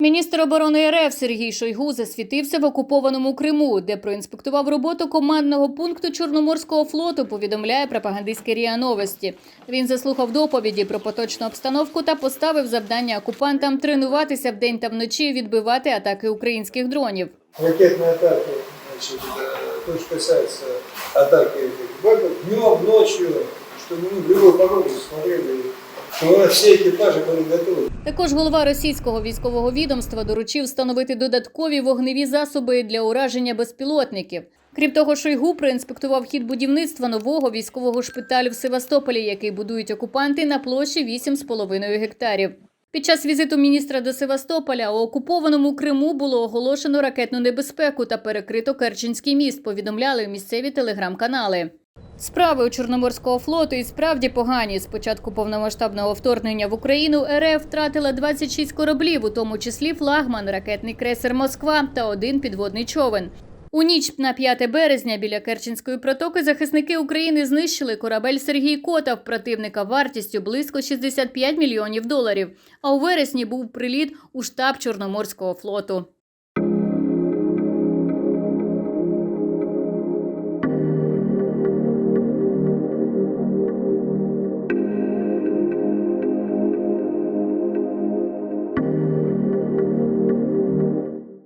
Міністр оборони РФ Сергій Шойгу засвітився в окупованому Криму, де проінспектував роботу командного пункту Чорноморського флоту. Повідомляє пропагандистське РІА Новості. Він заслухав доповіді про поточну обстановку та поставив завдання окупантам тренуватися вдень та вночі, відбивати атаки українських дронів. ракетные атаки, значит, э, то, что касается атаки этих бэков, днем, ночью, чтобы мы в любую погоду смотрели, что у нас все экипажи были готовы. Також голова російського військового відомства доручив встановити додаткові вогневі засоби для ураження безпілотників. Крім того, Шойгу проінспектував хід будівництва нового військового шпиталю в Севастополі, який будують окупанти на площі 8,5 гектарів. Під час візиту міністра до Севастополя у окупованому Криму було оголошено ракетну небезпеку та перекрито Керченський міст. Повідомляли місцеві телеграм-канали. Справи у Чорноморського флоту і справді погані. З початку повномасштабного вторгнення в Україну РФ втратила 26 кораблів, у тому числі флагман, ракетний крейсер Москва та один підводний човен. У ніч на 5 березня біля Керченської протоки захисники України знищили корабель Сергій Котов противника вартістю близько 65 мільйонів доларів. А у вересні був приліт у штаб Чорноморського флоту.